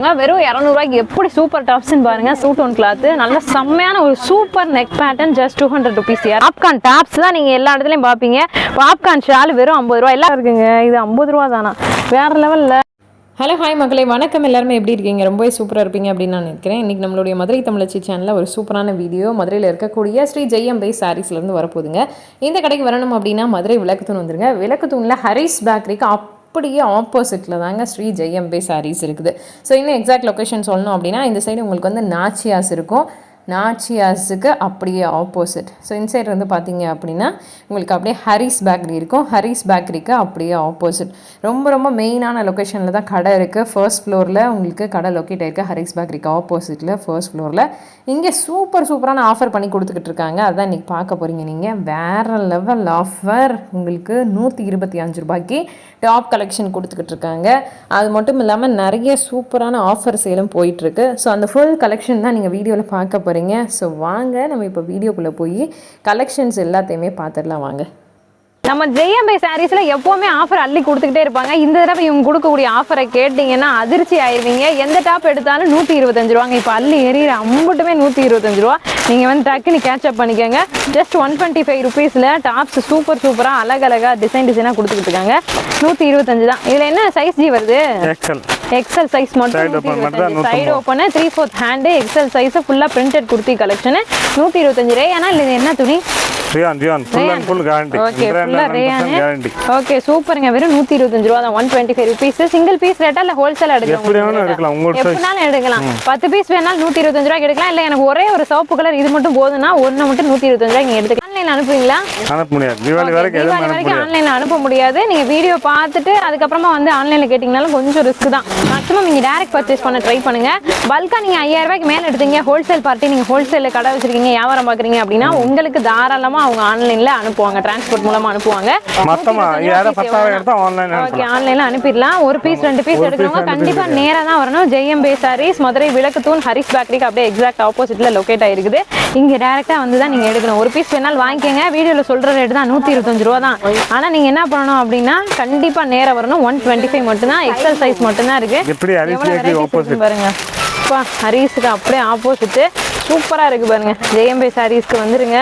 வெறும் இரநூறுவாய்க்கு எப்படி சூப்பர் டாப்ஸ்னு பாருங்க சூட் ஒன் கிளாத் நல்ல செம்மையான ஒரு super neck pattern just two hundred rupees popcorn tops தான் நீங்கள் எல்லா இடத்துலையும் பார்ப்பீங்க பாப்கார்ன் ஷால் வெறும் ஐம்பது ரூபா எல்லாம் இருக்குங்க. இது ஐம்பது ரூபா தானா? வேற லெவல்ல ஹலோ ஹாய் மக்களே. வணக்கம். எல்லாருமே எப்படி இருக்கீங்க? ரொம்பவே சூப்பராக இருப்பீங்க அப்படின்னு நான் நினைக்கிறேன். இன்றைக்கி நம்மளுடைய மதுரை தமிழச்சி சேனலில் ஒரு சூப்பரான வீடியோ மதுரையில் இருக்கக்கூடிய ஸ்ரீ ஜெயம்பை சாரீஸ்லேருந்து வரப்போகுதுங்க. இந்த கடைக்கு வரணும் அப்படின்னா மதுரை விளக்குத்தூண் வந்துருங்க. விளக்குத்தூணில் ஹரிஸ் பேக்கரிக்கு அப்படியே ஆப்போசிட்டில் தாங்க ஸ்ரீ ஜெயம்பே சாரீஸ் இருக்குது. ஸோ இன்னும் எக்ஸாக்ட் லொக்கேஷன் சொல்லணும் அப்படின்னா இந்த சைடு உங்களுக்கு வந்து நாச்சியாஸ் இருக்கும். நாச்சியாஸுக்கு அப்படியே ஆப்போசிட் ஸோ இன்சைட் வந்து பார்த்தீங்க அப்படின்னா உங்களுக்கு அப்படியே ஹரிஸ் பேக்கரி இருக்கும். ஹரிஸ் பேக்கரிக்கு அப்படியே ஆப்போசிட் ரொம்ப ரொம்ப மெயினான லொக்கேஷனில் தான் கடை இருக்குது ஃபர்ஸ்ட் ஃப்ளோரில் உங்களுக்கு கடை லொக்கேட் ஆயிருக்கு. ஹரிஸ் பேக்கரிக்கு ஆப்போசிட்டில் ஃபர்ஸ்ட் ஃப்ளோரில் இங்கே சூப்பர் சூப்பரான ஆஃபர் பண்ணி கொடுத்துக்கிட்டு இருக்காங்க. அதான் இன்றைக்கி பார்க்க போகிறீங்க நீங்கள் வேறு லெவல் ஆஃபர் உங்களுக்கு நூற்றி இருபத்தி அஞ்சு ரூபாய்க்கு டாப் கலெக்ஷன் கொடுத்துக்கிட்டு இருக்காங்க. அது மட்டும் இல்லாமல் நிறைய சூப்பரான ஆஃபர் சேலும் போயிட்டுருக்கு ஸோ அந்த ஃபுல் கலெக்ஷன் தான் நீங்கள் வீடியோவில் பார்க்க போகிறீங்க ஸோ வாங்க நம்ம இப்போ வீடியோக்குள்ளே போய் கலெக்ஷன்ஸ் எல்லாத்தையுமே பார்த்துடலாம் வாங்க. நம்ம ஜெயம்பை சாரீஸ்ல எப்பவுமே ஆஃபர் அள்ளி கொடுத்துக்கிட்டே இருப்பாங்க. இந்த தடவை இவங்க கொடுக்கக்கூடிய ஆஃபரை கேட்டிங்கன்னா அதிர்ச்சி ஆயிருவீங்க. எந்த டாப் எடுத்தாலும் நூற்றி இருபத்தஞ்சு ரூபாங்க. இப்போ அள்ளி எறிகிற அம்புட்டுமே நூற்றி இருபத்தஞ்சு ரூபா. நீங்கள் வந்து டக்குன்னு கேட்சப் பண்ணிக்கோங்க. ஜஸ்ட் ஒன் டுவெண்ட்டி ஃபைவ் ருபீஸில் டாப்ஸ் சூப்பர் சூப்பராக அழகழகாக டிசைன் டிசைனாக கொடுத்துக்கிட்டு இருக்காங்க. நூற்றி இருபத்தஞ்சு தான். இதில் என்ன சைஸ் ஜி வருது? எக்ஸல் எக்ஸல் சைஸ் மட்டும் side open three fourth hand XL size ஃபுல்லாக பிரிண்டட் குர்த்தி கலெக்ஷன் நூற்றி இருபத்தஞ்சு ரே. ஆனால் இது என்ன துணி? Rayon rayon full and full guarantee okay rayon. Okay சூப்பருங்க. வெறும் நூற்றி இருபத்தஞ்சு ரூபா தான். One twenty five rupees single piece ரேட்டா இல்லை ஹோல்சேல் எடுக்கலாம் எடுக்கலாம். எப்படினாலும் எடுக்கலாம். பத்து பீஸ் வேணாலும் நூற்றி இருபத்தஞ்சு ரூபாய்க்கு எடுக்கலாம். இல்லை எனக்கு ஒரே ஒரு சிவப்பு கலர் இது மட்டும் போதுன்னா ஒன்று மட்டும் நூற்றி இருபத்தஞ்சு ரூபாய்க்கு எடுத்துக்கலாம். ஆன்லைனில் அனுப்புவீங்களா? அனுப்ப முடியாது. தீபாவளி வரைக்கும் தீபாவளி வரைக்கும் ஆன்லைனில் அனுப்ப முடியாது. நீங்கள் வீடியோ பார்த்துட்டு அதுக்கப்புறமா வந்து ஆன்லைனில் கேட்டிங்கனாலும் கொஞ்சம் ரிஸ்க் தான். மேக்ஸிமம் நீங்கள் டேரக்ட் பர்ச்சேஸ் பண்ண ட்ரை பண்ணுங்க. பல்காக நீங்கள் ஐயாயிரம் ரூபாய்க்கு மேலே எடுத்தீங்க. ஹோல்சேல் பார்ட்டி நீங்கள் ஹோல்சேலில் கடை வச்சிருக்கீங்க வியாபாரம் பார்க்குறீங்க அப்படின்னா உங்களுக்கு தாராளமாக அவங்க ஆன்லைனில் அனுப்புவாங்க. டிரான்ஸ்போர்ட் மூலமாக அனுப்புவாங்க. மொத்தமா ஐயாயிரம் பத்தாயிரம் எடுத்தா ஆன்லைன் ஓகே ஆன்லைன்ல அனுப்பிடலாம். ஒரு பீஸ் ரெண்டு பீஸ் எடுக்கிறவங்க கண்டிப்பா நேரா தான் வரணும். ஜெயம்பே சாரீஸ் மதுரை விளக்குத்தூண் ஹரிஸ் பேக்கரிக்கு அப்படியே எக்ஸாக்ட் ஆப்போசிட்ல லொகேட் ஆயிருக்குது இங்க டைரக்டா வந்து தான் நீங்க எடுக்கணும். ஒரு பீஸ் வேணாலும் வாங்கிக்கங்க. வீடியோல சொல்ற ரேட் தான் நூத்தி இருபத்தஞ்சு ரூபா தான் ஆனா நீங்க என்ன பண்ணணும் அப்படின்னா கண்டிப்பா நேரா வரணும். ஒன் டுவெண்ட்டி ஃபைவ் மட்டும் தான் எக்ஸல் சைஸ் மட்டும் தான் இருக்கு. எப்படி எவ்வளவு அரிசிக்கு varieties opposite. இருக்குன்னு பாருங்க. அப்பா ஹரிஸுக்கு அப்படியே ஆப்போசிட்டு சூப்பரா இருக்கு பாருங்க. ஜெயம்பே சாரீஸ்க்கு வந்துருங்க.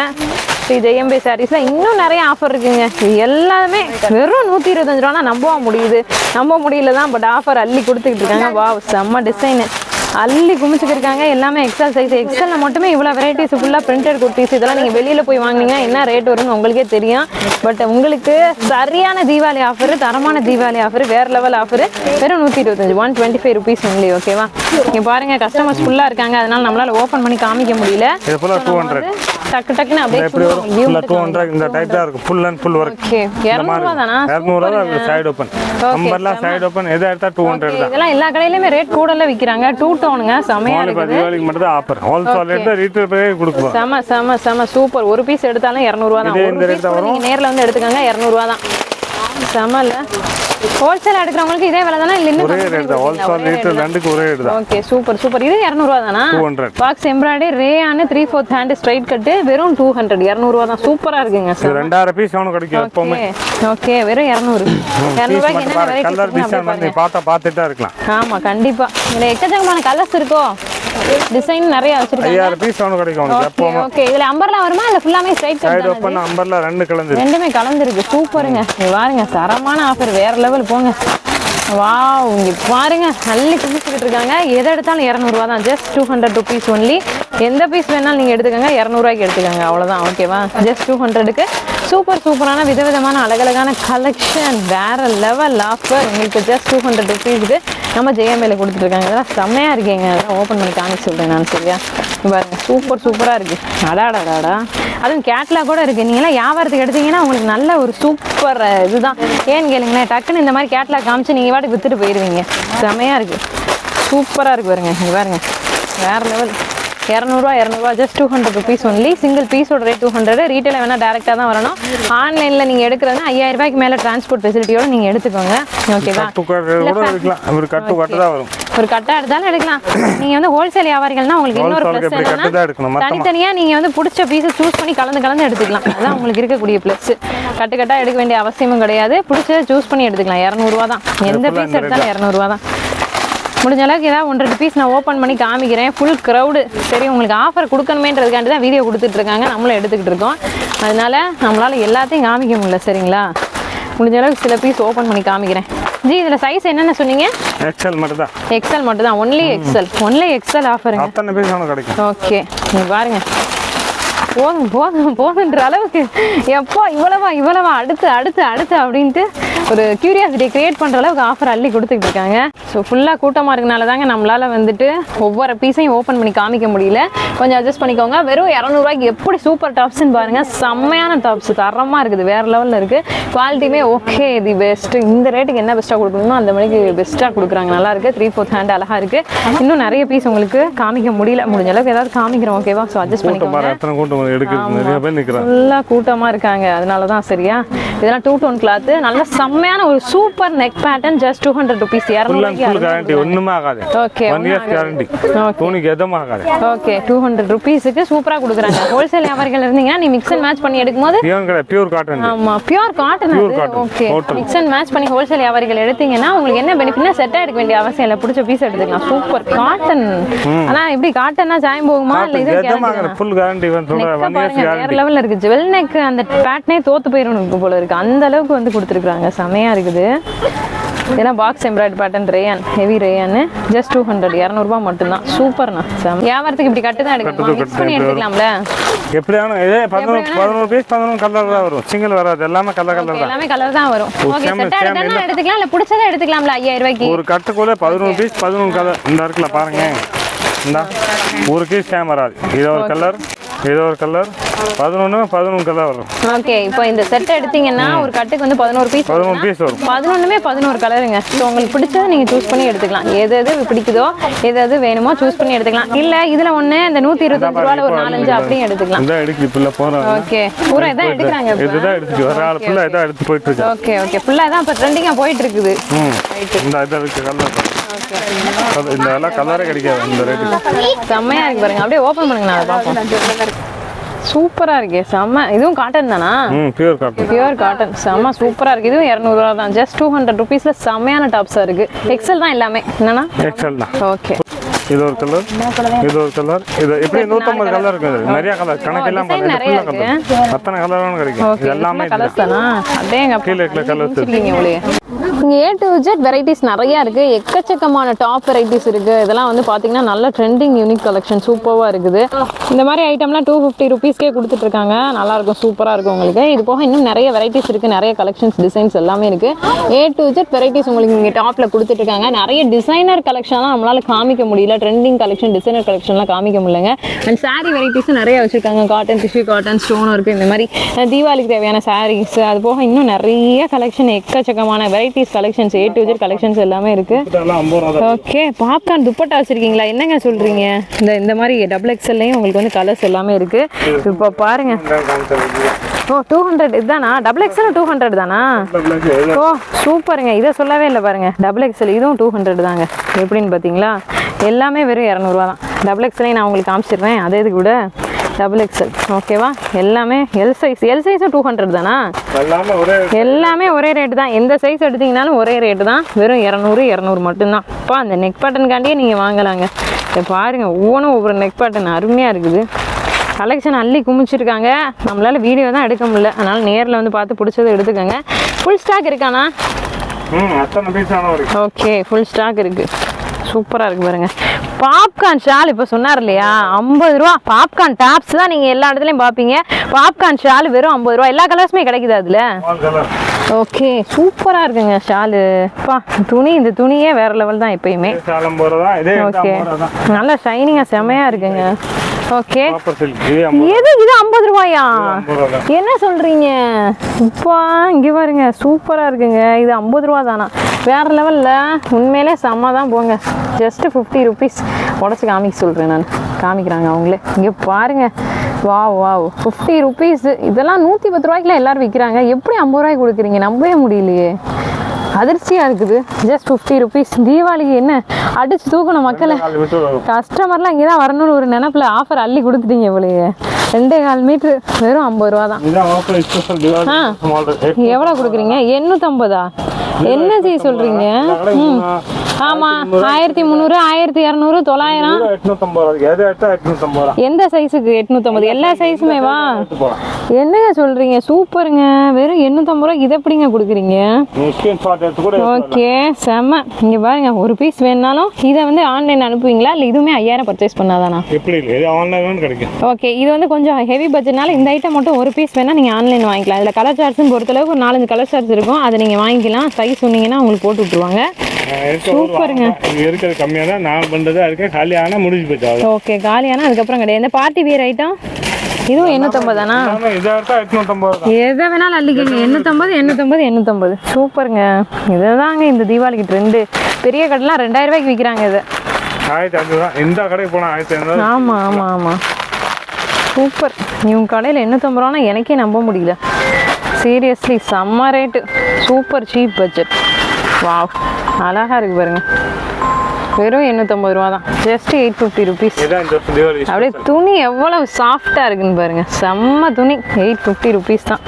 ஸ்ரீ ஜெயம்பே சாரீஸ்ல இன்னும் நிறைய ஆஃபர் இருக்குங்க. இது எல்லாமே வெறும் நூற்றி இருபத்தஞ்சு ரூபானா நம்பவும் முடியுது. நம்ப முடியல தான் பட் ஆஃபர் அள்ளி கொடுத்துக்கிட்டு இருக்காங்க. வா செம்ம டிசைனு அள்ளி குமிச்சுக்கிருக்காங்க. எல்லாமே எக்ஸல் சைஸ் எக்ஸலில் மட்டுமே இவ்வளோ வெரைட்டிஸ் ஃபுல்லாக பிரிண்டட் குர்த்திஸ். இதெல்லாம் நீங்கள் வெளியில் போய் வாங்கினீங்கன்னா என்ன ரேட் வரும்னு உங்களுக்கே தெரியும். பட் உங்களுக்கு சரியான தீபாவளி ஆஃபர் தரமான தீபாவளி ஆஃபர் வேற லெவல் ஆஃபர் வெறும் நூற்றி இருபத்தஞ்சு one twenty five rupees only ஓகேவா நீங்கள் பாருங்கள் கஸ்டமர்ஸ் ஃபுல்லாக இருக்காங்க. அதனால நம்மளால் ஓப்பன் பண்ணி காமிக்க முடியல. டக்கு டக்குன்னு அப்படியே இருக்கும். Full and full work okay தானா? சைடு ஓபன் நம்பர்லாம் சைடு ஓபன் இதெல்லாம் எல்லா கடையிலயுமே ரேட் கூடல விக்கறாங்க. டூ லாங்டவுனுங்க செமையா இருக்குது. தீபாவளிக்கு மட்டும் தான் ஆஃபர் ஹோல்சேல் ரேட் தான் ரீட்டைல் பிரைஸ் கொடுப்போம் செம செம செம சூப்பர் ஒரு பீஸ் எடுத்தாலும் 200 ரூபாய் தான் ஒரு பீஸ் நீங்க நேர்ல வந்து எடுத்துக்கங்க 200 ரூபாய் தான். செம இல்ல. ஹோல்சேல் எடுக்கிறவங்களுக்கு இதே விலை தானே? இல்லை ஒரே ரேட் தான். ஹோல்சேல் ரீட்டைல் ரெண்டுக்கு ஒரே ரேட் தான். ஓகே சூப்பர் சூப்பர் இது இரநூறுவா தானா? Two hundred box embroidery rayon three fourth hand straight cut வெறும் டூ ஹண்ட்ரட் இரநூறுவா தான். சூப்பரா இருக்குங்க இது ரெண்டாயிரம் பீஸ் அவனுக்கு கிடைக்கும் எப்பவுமே. ஓகே வெறும் இரநூறு. இரநூறுவாய்க்கு என்ன வெரைட்டி பார்த்தா பார்த்துட்டா இருக்கலாம். ஆமா கண்டிப்பா. இதுல எக்கச்சக்கமான கலர்ஸ் இருக்கோ? டிசைன் நிறைய வச்சிருக்காங்க. ஐயாயிரம் பீஸ் அவனுக்கு கிடைக்கும் எப்பவுமே ஓகே இதுல அம்பர்லா வருமா? இல்ல ஃபுல்லாமே straight cut side open umbrella ரெண்டு கலந்து ரெண்டுமே கலந்துருக்கு. சூப்பருங்க இங்க பாருங்க தரமான ஆஃபர் வேற லெவல் போங்க. வாவ் இங்கே பாருங்கள் நல்ல குடிச்சுக்கிட்டு இருக்காங்க. எதை எடுத்தாலும் இரநூறுவா தான். Just two hundred rupees only எந்த பீஸ் வேணாலும் நீங்கள் எடுத்துக்கோங்க. இரநூறுவாய்க்கு எடுத்துக்கோங்க. அவ்வளோதான் ஓகேவா ஜஸ்ட் டூ ஹண்ட்ரடுக்கு சூப்பர் சூப்பரான விதவிதமான அழகழகான கலெக்ஷன் வேறு லெவல் ஆஃபர் உங்களுக்கு ஜஸ்ட் டூ ஹண்ட்ரட் ருபீஸுக்கு நம்ம ஜெயமேல கொடுத்துருக்காங்க இதெல்லாம் செம்மையாக இருக்கீங்க. அதெல்லாம் ஓப்பன் பண்ணி காமிச்சு சொல்கிறேன் நான் சரியா? பாருங்கள் சூப்பர் சூப்பராக இருக்குது அடாடாடாடா அதுவும் கேட்லாக் கூட இருக்குது நீங்களாம் வியாபாரத்துக்கு எடுத்தீங்கன்னா உங்களுக்கு நல்ல ஒரு சூப்பர் இதுதான். ஏன்னு கேளுங்களேன் டக்குன்னு இந்த மாதிரி கேட்லாக் காமிச்சு நீங்கள் பாட்டுக்கு வித்துட்டு போயிடுவீங்க செம்மையாக இருக்குது சூப்பராக இருக்கு பாருங்க. இங்க பாருங்க. வேற லெவல் இரநூறுவா இரநூறுவா just two hundred rupees only single பீஸோட ரேட் டூ ஹண்ட்ரட் ரீட்டைல வேணால் டேரெக்டாக தான் வரணும். ஆன்லைனில் நீங்கள் எடுக்கிறதுனா ஐயாயிரம் ரூபாய்க்கு மேலே டிரான்ஸ்போர்ட் ஃபெசிலிட்டியோட நீங்கள் எடுத்துக்கோங்க. ஓகேவா ஒரு கட்டு கட்டு தான் வரும். ஒரு கட்டா எடுத்தாலும் எடுக்கலாம். நீங்க வந்து ஹோல்சேல் வியாபாரிகள்னா உங்களுக்கு இன்னொரு ப்ளஸ் என்னன்னா. தனித்தனியா நீங்க வந்து பிடிச்ச பீஸ் சூஸ் பண்ணி கலந்து கலந்து எடுத்துக்கலாம். அதான் உங்களுக்கு இருக்கக்கூடிய ப்ளஸ் கட்டு கட்டா எடுக்க வேண்டிய அவசியமும் கிடையாது. பிடிச்சத சூஸ் பண்ணி எடுத்துக்கலாம். இரநூறுவா தான். எந்த பீஸ் எடுத்தாலும் இரநூறுவா தான். முடிஞ்ச அளவுக்கு ஏதாவது ஒன்றரை பீஸ் நான் ஓப்பன் பண்ணி காமிக்கிறேன். ஃபுல் க்ரௌடு சரி உங்களுக்கு ஆஃபர் கொடுக்கணுமேன்றதுக்காண்டி தான் வீடியோ கொடுத்துட்டு இருக்காங்க. நம்மளும் எடுத்துக்கிட்டு இருக்கோம். அதனால நம்மளால எல்லாத்தையும் காமிக்க முடியல சரிங்களா? முடிஞ்ச அளவுக்கு சில பீஸ் ஓப்பன் பண்ணி காமிக்கிறேன். ஜி இதில் சைஸ் என்னென்ன சொன்னீங்க? எக்ஸல் மட்டும் தான் எக்ஸல் மட்டும் தான் ஒன்லி எக்ஸல் ஒன்லி எக்ஸல் ஆஃபருங்க அத்தனை பீஸ் கிடைக்கும். ஓகே நீ பாருங்க. போதும் போதும் போதுன்ற அளவுக்கு எப்போ இவ்வளவா இவ்வளவா அடுத்து அடுத்து அடுத்து அப்படின்ட்டு ஒரு கியூரியாசிட்டியை கிரியேட் பண்ணுற அளவுக்கு ஆஃபர் அள்ளி கொடுத்துட்டு இருக்காங்க. ஸோ ஃபுல்லாக கூட்டமாக இருக்கனால தாங்க நம்மளால் வந்துட்டு ஒவ்வொரு பீஸையும் ஓப்பன் பண்ணி காமிக்க முடியல. கொஞ்சம் அட்ஜஸ்ட் பண்ணிக்கோங்க. வெறும் இரநூறுவாய்க்கு எப்படி சூப்பர் டாப்ஸ்ன்னு பாருங்கள் செம்மையான டாப்ஸ் தரமாக இருக்குது. வேறு லெவலில் இருக்குது குவாலிட்டியுமே ஓகே இது பெஸ்ட்டு இந்த ரேட்டுக்கு என்ன பெஸ்ட்டாக கொடுக்கணுமோ அந்த மணிக்கு பெஸ்ட்டாக கொடுக்குறாங்க. நல்லா இருக்குது த்ரீ ஃபோர்த் ஹேண்ட் அழகாக இருக்குது இன்னும் நிறைய பீஸ் உங்களுக்கு காமிக்க முடியல. முடிஞ்ச அளவுக்கு ஏதாவது காமிக்கிறோம். ஓகேவா ஸோ அட்ஜஸ்ட் பண்ணிக்கோங்க. கூட்டம் எடுக்கிறது நிறைய பேர் நிற்கிறாங்க ஃபுல்லாக கூட்டமாக இருக்காங்க. அதனால தான் சரியா? இதெல்லாம் டூ டோன் கிளாத்து நல்ல செம்மையான ஒரு super neck pattern just two hundred rupees full guarantee இரநூறு ஒன்றுமே ஆகாது. ஓகே ஒன் இயர்ஸ் கேரண்டி துணிக்கு எதுவும் ஆகாது. ஓகே டூ ஹண்ட்ரட் ருபீஸுக்கு சூப்பராக கொடுக்குறாங்க. ஹோல்சேல் வியாபாரிகள் இருந்தீங்கன்னா நீ மிக்ஸ் அண்ட் மேட்ச் பண்ணி எடுக்கும்போது பியூர் காட்டன் ஆமா pure cotton. Okay. Mix and match பண்ணி ஹோல்சேல் வியாபாரிகள் எடுத்தீங்கன்னா உங்களுக்கு என்ன பெனிஃபிட்னா செட்டாக எடுக்க வேண்டிய அவசியம் இல்லை. பிடிச்ச பீஸ் எடுத்துக்கலாம். சூப்பர் காட்டன் ஆனா எப்படி காட்டன்னா சாயம் போகுமா? இல்லை இது ஃபுல் கேரண்டி வேற லெவல்ல இருக்கு. ஜுவல் நெக் அந்த பேட்டர்னே தோத்து போயிரும் போல இருக்கு. அந்த அளவுக்கு வந்து கொடுத்துருக்காங்க செமையா இருக்குது. இதெல்லாம் box embroidery pattern rayon heavy rayon just two hundred இரநூறுபா மட்டும்தான். சூப்பர்ண்ணா வியாபாரத்துக்கு இப்படி கட்டு தான் எடுக்கணுமா மிக்ஸ் பண்ணி. எடுத்துக்கலாம்ல? எப்படி வேணும் இதே பதினோரு பதினோரு பீஸ் பதினொன்று கலர் தான் வரும். சிங்கிள் வராது. எல்லாமே கலர் கலர் எல்லாமே கலர் தான் வரும். ஓகே same எடுக்கணும்னா எடுத்துக்கலாம் இல்ல பிடிச்சதை எடுத்துக்கலாம்ல ஐயாயிரம் ரூபாய்க்கு? ஒரு கட்டுக்குள்ளே பதினொன்று பீஸ் பதினொன்று கலர் இந்த இருக்குல்ல பாருங்க. இந்த. ஒரு பீஸ் கேம் வராது இது ஒரு கலர் இது ஒரு கலர் பதினொன்று பதினொன்று கலர் வரும். ஓகே இப்போ இந்த செட் எடுத்தீங்கன்னா ஒரு கட்டுக்கு வந்து பதினோரு பீஸ் பதினொன்று பீஸ் வரும். பதினொன்றுமே பதினோரு கலருங்க ஸோ உங்களுக்கு பிடிச்சதை நீங்கள் சூஸ் பண்ணி எடுத்துக்கலாம். எது எது பிடிக்குதோ எது எது வேணுமோ சூஸ் பண்ணி எடுத்துக்கலாம். இல்லை இதில் ஒன்று இந்த நூற்றி இருபத்தஞ்சு ஒரு நாலஞ்சு அப்படியும் எடுத்துக்கலாம். இதான் போகிறோம் ஓகே. பூரா இதான் எடுக்கிறாங்க இப்போ. இதுதான் எடுத்துட்டு வர ஆள் ஃபுல்லாக இதான் எடுத்து போயிட்டு இருக்கு ஓகே ஓகே. ஃபுல்லாக தான் இப்போ ட்ரெண்டிங்காக போயிட்டு இருக்குது இந்த இருக்கு. கலர் இந்த எல்லாம் கலரே கிடைக்காது இந்த ரேட்டுக்கு செம்மையா இருக்கு பாருங்க. அப்படியே ஓப்பன் பண்ணுங்க நான் பார்ப்போம். சூப்பரா இருக்கே செம்ம இதுவும் காட்டன் தானா? பியூர் காட்டன் பியூர் காட்டன் செம்ம சூப்பரா இருக்கு. இதுவும் இரநூறுவா தான். ஜஸ்ட் டூ ஹண்ட்ரட் ருபீஸ்ல செம்மையான டாப்ஸா இருக்கு. எக்ஸல் தான் எல்லாமே. என்னன்னா? எக்ஸல் தான். ஓகே இது ஒரு கலர் இது ஒரு கலர் இது எப்படி நூற்றம்பது கலர் இருக்குது. நிறைய கலர் கணக்கெல்லாம் அத்தனை கலர் வேணும் கிடைக்கும். இது எல்லாமே கீழே இருக்கிற இங்கே ஏ டு ஜெட் வெரைட்டிஸ் நிறைய இருக்கு. எக்கச்சக்கமான டாப் வெரைட்டிஸ் இருக்கு. இதெல்லாம் வந்து பாத்தீங்கன்னா நல்ல ட்ரெண்டிங் யூனிக் கலெக்ஷன் சூப்பராக இருக்குது. இந்த மாதிரி ஐட்டம்லாம் டூ ஃபிஃப்டி ருபீஸ்க்கே கொடுத்துட்டு இருக்காங்க. நல்லா இருக்கும். சூப்பராக இருக்கும் உங்களுக்கு. இது போக இன்னும் நிறைய வெரைட்டிஸ் இருக்கு. நிறைய கலெக்ஷன்ஸ் டிசைன்ஸ் எல்லாமே இருக்கு. ஏ டு ஜெட் வெரைட்டிஸ் உங்களுக்கு இங்கே டாப்ல கொடுத்துட்டு இருக்காங்க. நிறைய டிசைனர் கலெக்ஷன்லாம் நம்மளால காமிக்க முடியல ட்ரெண்டிங் கலெக்ஷன் டிசைனர் கலெக்ஷன்லாம் காமிக்க முடியலங்க. அண்ட் saree வெரைட்டிஸும் நிறைய வச்சிருக்காங்க. காட்டன் டிஷ்யூ காட்டன் ஸ்டோன் இருக்கு. இந்த மாதிரி தீபாவளிக்கு தேவையான sarees அது போக இன்னும் நிறைய கலெக்ஷன் எக்கச்சக்கமான varieties collections A to Z collections எல்லாமே இருக்கு. ஓகே பாப்கார்ன் துப்பட்டா வச்சிருக்கீங்களா? என்னங்க சொல்றீங்க? இந்த இந்த மாதிரி டபுள் எக்ஸ்எல்லையும் உங்களுக்கு வந்து கலர்ஸ் எல்லாமே இருக்கு. இப்போ பாருங்க. ஓ டூ ஹண்ட்ரட் இதுதானா டபுள் எக்ஸ்எல் டூ ஹண்ட்ரட் தானா? ஓ சூப்பருங்க. இதை சொல்லவே இல்லை பாருங்க. டபுள் எக்ஸ்எல் இதுவும் டூ ஹண்ட்ரட் தாங்க. எப்படின்னு பார்த்தீங்களா? எல்லாமே வெறும் இரநூறுவா தான். டபுள் எக்ஸ்எல்லையும் நான் உங்களுக்கு காமிச்சிடுறேன். அதே இது கூட டபுள் எக்ஸ்எல் ஓகேவா எல்லாமே எல் சைஸ் எல் சைஸும் டூ ஹண்ட்ரட் தானா? எல்லாமே ஒரே எல்லாமே ஒரே ரேட்டு தான். எந்த சைஸ் எடுத்தீங்கனாலும் ஒரே ரேட்டு தான். வெறும் இரநூறு இரநூறு மட்டும்தான். அப்பா அந்த நெக் பேட்டர்னுக்காண்டியே நீங்கள் வாங்கலாங்க. இதை பாருங்கள் ஒவ்வொன்றும் ஒவ்வொரு நெக் பேட்டர்ன் அருமையாக இருக்குது. கலெக்ஷன் அள்ளி குமிச்சிருக்காங்க. நம்மளால வீடியோ தான் எடுக்க முடியல. அதனால் நேரில் வந்து பார்த்து பிடிச்சதை எடுத்துக்கோங்க. ஃபுல் ஸ்டாக் இருக்காண்ணா? ஓகே ஃபுல் ஸ்டாக் இருக்கு. சூப்பராக இருக்கு பாருங்க. பாப்கார்ன் ஷால் இப்போ சொன்னார் இல்லையா? ஐம்பது ரூபா. பாப்கார்ன் டாப்ஸ் தான் நீங்கள் எல்லா இடத்துலையும் பார்ப்பீங்க. பாப்கார்ன் ஷால் வெறும் ஐம்பது ரூபா. எல்லா கலர்ஸுமே கிடைக்குது அதில்? ஓகே சூப்பராக இருக்குங்க ஷாலு பா துணி இந்த துணியே வேற லெவல் தான் எப்பயுமே. ஓகே நல்லா ஷைனிங்காக செமையாக இருக்குங்க. ஓகே எது இது ஐம்பது ரூபாயா? என்ன சொல்றீங்க? இப்பா இங்கே பாருங்க சூப்பராக இருக்குங்க. இது ஐம்பது ரூபா தானா? வேற லெவலில் உண்மையிலே செம்ம தான் போங்க. ஜஸ்ட் ஃபிஃப்டி ருபீஸ் உடச்சி காமிக்க சொல்கிறேன் நான். காமிக்கிறாங்க அவங்களே. இங்கே பாருங்க. வா வா ஃபிஃப்டி ருபீஸ் இதெல்லாம் நூற்றி பத்து ரூபாய்க்குலாம் எல்லாரும் விற்கிறாங்க எப்படி ஐம்பது ரூபாய்க்கு கொடுக்குறீங்க? நம்பவே முடியலையே. அதிர்ச்சியாக இருக்குது. ஜஸ்ட் ஃபிஃப்டி ருபீஸ் தீபாவளிக்கு என்ன? அடிச்சு தூக்கணும் மக்களை. கஸ்டமர்லாம் இங்கே தான் வரணும்னு ஒரு நினப்பில் ஆஃபர் அள்ளி கொடுத்துட்டீங்க இவளையே ரெண்டே கால் மீட்ரு. வெறும் ஐம்பது ரூபா தான் ஆ. எவ்வளோ கொடுக்குறீங்க? எண்ணூற்றம்பதா என்ன செய்ய சொல்கிறீங்க ம். ஆமாம் ஆயிரத்தி முந்நூறு ஆயிரத்தி இரநூறு தொள்ளாயிரம். எந்த சைஸுக்கு எட்நூத்தம்பது? எல்லா சைஸுமே வா. என்னங்க சொல்றீங்க? சூப்பருங்க. வெறும் எண்ணூத்தம்பது ரூபா இதை எப்படிங்க கொடுக்குறீங்க? ஓகே செம்ம இங்க பாருங்க ஒரு பீஸ் வேணுனாலும் இதை வந்து ஆன்லைன் அனுப்புவீங்களா? இல்லை இதுவுமே ஐயாயிரம் பர்ச்சேஸ் பண்ணாதானா? ஓகே இது வந்து கொஞ்சம் ஹெவி பட்ஜெட்னால இந்த ஐட்டம் மட்டும் ஒரு பீஸ் வேணால் நீங்கள் ஆன்லைன் வாங்கிக்கலாம். இதில் கலர் சார்ட்ஸ்னு பொறுத்தளவுக்கு ஒரு நாலஞ்சு கலர் சார்ட்ஸ் இருக்கும். அதை நீங்கள் வாங்கிக்கலாம். சைஸ் சொன்னீங்கன்னா உங்களுக்கு போட்டு ஒரு சூப்பருங்க. இருக்கிறது கம்மியாக தான் நான் பண்ணுறது அதுக்கு காலி ஆனால் முடிஞ்சு அவ்வளோ ஓகே காலியானா அதுக்கப்புறம் கிடையாது. இந்த பார்ட்டி வியர் ஐட்டம் இதுவும் எண்ணூற்றம்பது தானா எல்லாமே இதை எடுத்தா எட்நூத்தம்பது ரூபா எதை வேணாலும் அள்ளிக்கங்க. எண்ணூற்றம்பது எண்ணூற்றம்பது எண்ணூற்றம்பது சூப்பருங்க. இதுதாங்க இந்த தீபாவளிக்கு ட்ரெண்டு பெரிய கடைலாம் ரெண்டாயிரம் ரூபாய்க்கு விற்கிறாங்க இது. ஆயிரத்தி ஐநூறு தான். எந்த கடைக்கு போனால் ஆயிரத்தி ஐநூறு ஆமாம் ஆமாம் ஆமாம் சூப்பர். இவங்க கடையில் எண்ணூற்றம்பது ரூபானா எனக்கே நம்ப முடியல. சீரியஸ்லி செம்ம rate super cheap budget wow அழகாக இருக்கு பாருங்க. வெறும் எண்ணூற்றம்பது ரூபா தான். ஜஸ்ட் எயிட் ஃபிஃப்டி ருபீஸ் அப்படியே துணி எவ்வளவு சாஃப்டாக இருக்குன்னு பாருங்க. செம்ம துணி. எயிட் ஃபிஃப்டி ருபீஸ் தான்.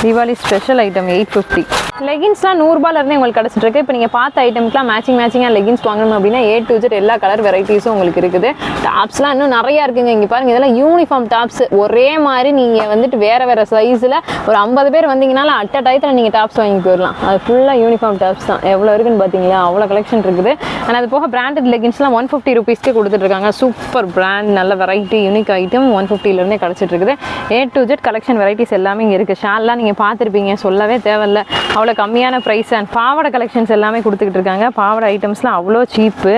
Deepavali special item eight fifty லெகின்ஸ்லாம் நூறுரூபாலேருந்தே உங்களுக்கு கிடச்சிட்ருக்கு இப்போ நீங்கள் பார்த்த ஐட்டம்க்குலாம் மேட்சிங் மேட்சிங்காக லெகின்ஸ் வாங்கணும் அப்படின்னா ஏ டு ஜெட் எல்லா கலர் வெரைட்டிஸும் உங்களுக்கு இருக்குது. டாப்ஸ்லாம் இன்னும் நிறையா இருக்குங்க. இங்கே பாருங்கள் இதெல்லாம் யூனிஃபார்ம் டாப்ஸ் ஒரே மாதிரி நீங்கள் வந்துட்டு வேறு வேறு சைஸில் ஒரு ஐம்பது பேர் வந்தீங்கனாலும் அட்ட டயத்தில் நீங்கள் டாப்ஸ் வாங்கி போயிடலாம் அது ஃபுல்லாக யூனிஃபார்ம் டாப்ஸ் தான். எவ்வளோ இருக்குன்னு பார்த்தீங்களா அவ்வளோ கலெக்ஷன் இருக்குது. ஆனால் அது போக பிராண்டட் லெகின்ஸ்லாம் ஒன் ஃபிஃப்டி ருபீஸ்க்கு கொடுத்துட்ருக்காங்க சூப்பர் பிராண்ட் நல்ல வெரைட்டி யூனிக் ஐட்டம் ஒன் ஃபிஃப்டிலேருந்தே கிடச்சிட்டு இருக்குது A to Z collection varieties எல்லாமே இங்கே இருக்குது ஷால்லாம் நீங்கள் பார்த்துருப்பீங்க. சொல்லவே தேவையில்ல. அவ்வளோ கம்மியான ப்ரைஸ் அண்ட் பாவாடை கலெக்ஷன்ஸ் எல்லாமே கொடுத்துக்கிட்டு இருக்காங்க. பாவாடை ஐட்டம்ஸ்லாம் அவ்வளோ சீப்பு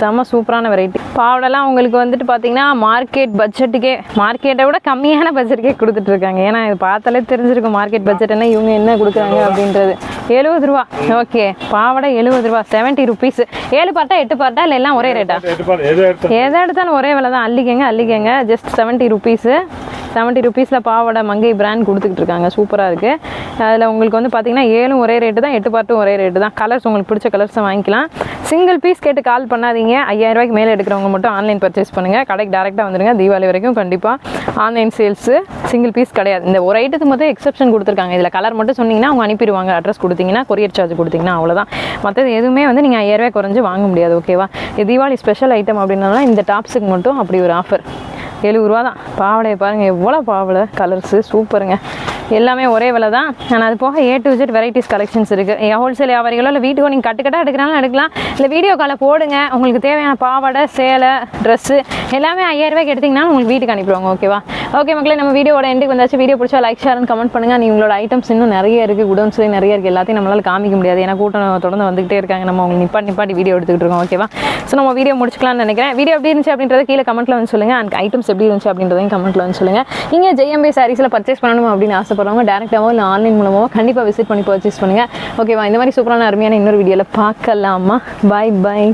செம்ம சூப்பரான வெரைட்டி பாவாடைலாம் உங்களுக்கு வந்துட்டு பார்த்தீங்கன்னா மார்க்கெட் பட்ஜெட்டுக்கே மார்க்கெட்டை விட கம்மியான பட்ஜெட்டுக்கே கொடுத்துட்டு இருக்காங்க. ஏன்னா இது பார்த்தாலே தெரிஞ்சிருக்கும் மார்க்கெட் பட்ஜெட் என்ன இவங்க என்ன கொடுக்குறாங்க அப்படின்றது. எழுபது ரூபா. ஓகே பாவாடை எழுபது ரூபா. செவன்ட்டி ருபீஸ் ஏழு பார்ட்டா எட்டு பார்ட்டா இல்லை எல்லாம் ஒரே ரேட்டா எதை எடுத்தாலும். ஒரே விலை தான் அள்ளிக்கங்க அள்ளிக்கங்க. ஜஸ்ட் செவன்ட்டி ருபீஸு செவன்ட்டி ருபீஸில் பாவாடை மங்கை பிராண்ட் கொடுத்துக்கிட்டு இருக்காங்க சூப்பராக இருக்குது அதில் உங்களுக்கு வந்து பார்த்தீங்கன்னா ஏழும் ஒரே ரேட்டு தான் எட்டு பார்ட்டும் ஒரே ரேட்டு தான். கலர்ஸ் உங்களுக்கு பிடிச்ச கலர்ஸை வாங்கிக்கலாம். சிங்கிள் பீஸ் கேட்டு கால் பண்ணாதீங்க. ஐயாயிரரூபாய்க்கு மேலே எடுக்கிறவங்க மட்டும் ஆன்லைன் பர்ச்சேஸ் பண்ணுங்கள் கடைக்கு டேரெக்டாக வந்துடுங்க தீபாவளி வரைக்கும் கண்டிப்பாக ஆன்லைன் சேல்ஸு சிங்கிள் பீஸ் கிடையாது. இந்த ஒரு ஐட்டத்துக்கு மட்டும் எக்ஸப்ஷன் கொடுத்துருக்காங்க. இதில் கலர் மட்டும் சொன்னீங்கன்னா அவங்க அனுப்பிடுவாங்க. அட்ரஸ் கொடுத்தீங்கன்னா கொரியர் சார்ஜ் கொடுத்தீங்கன்னா அவ்வளோதான் மற்றது எதுவுமே வந்து நீங்கள் ஐயாயிரரூபாய் குறைஞ்சி குறைஞ்சு வாங்க முடியாது ஓகேவா இது தீபாவளி ஸ்பெஷல் ஐட்டம் அப்படின்னால இந்த டாப்ஸுக்கு மட்டும் அப்படி ஒரு ஆஃபர் எழுபது ரூபா தான் பாவடையை பாருங்கள் எவ்வளோ பாவடை கலர்ஸு சூப்பருங்க. எல்லாமே ஒரே விலை தான் ஆனால் அது போக A to Z varieties collections இருக்குது ஹோல்சேல் வியாபாரிகளோ இல்லை வீட்டுக்கோ நீங்கள் கட்டுக்கட்டாக எடுக்கிறாலும் எடுக்கலாம். இல்லை வீடியோ காலை போடுங்க. உங்களுக்கு தேவையான பாவாடை சேலை ட்ரெஸ்ஸு எல்லாமே ஐயாயிரரூபாய்க்கு எடுத்திங்கன்னா உங்களுக்கு வீட்டுக்கு அனுப்பிடுவாங்க ஓகேவா ஓகே மக்களே நம்ம வீடியோட எண்டுக்கு வந்தாச்சு. வீடியோ பிடிச்சா லைக் ஷேர் கமெண்ட் பண்ணுங்க. நீங்கள் உங்களோட ஐட்டம்ஸ் இன்னும் நிறைய இருக்குது குடோன்ஸ் நிறைய இருக்குது எல்லாத்தையும் நம்மளால காமிக்க முடியாது. ஏன்னா கூட்டம் தொடர்ந்து வந்துகிட்டே இருக்காங்க. நம்ம அவங்க நிப்பாட்டி நிப்பாட்டி வீடியோ எடுத்துக்கிட்டு இருக்கோம். ஓகேவா ஸோ நம்ம வீடியோ முடிச்சுக்கலாம்னு நினைக்கிறேன். வீடியோ எப்படி இருந்துச்சு அப்படின்றத கீழே கமெண்ட்ல வந்து சொல்லுங்க. அண்ட் ஐட்டம்ஸ் எப்படி இருந்துச்சு அப்படின்றதையும் கமெண்ட்ல வந்து சொல்லுங்க. இங்கே ஜெயம்பே சாரீஸில் பர்ச்சேஸ் பண்ணணும் அப்படின்னு ஆசைப்படுறவங்க டேரெக்டாவோ இல்லை ஆன்லைன் மூலமாக கண்டிப்பாக விசிட் பண்ணி பர்ச்சேஸ் பண்ணுங்க. ஓகேவா இந்த மாதிரி சூப்பரான அருமையான இன்னொரு வீடியோவில் பார்க்கலாமா? பாய் பாய்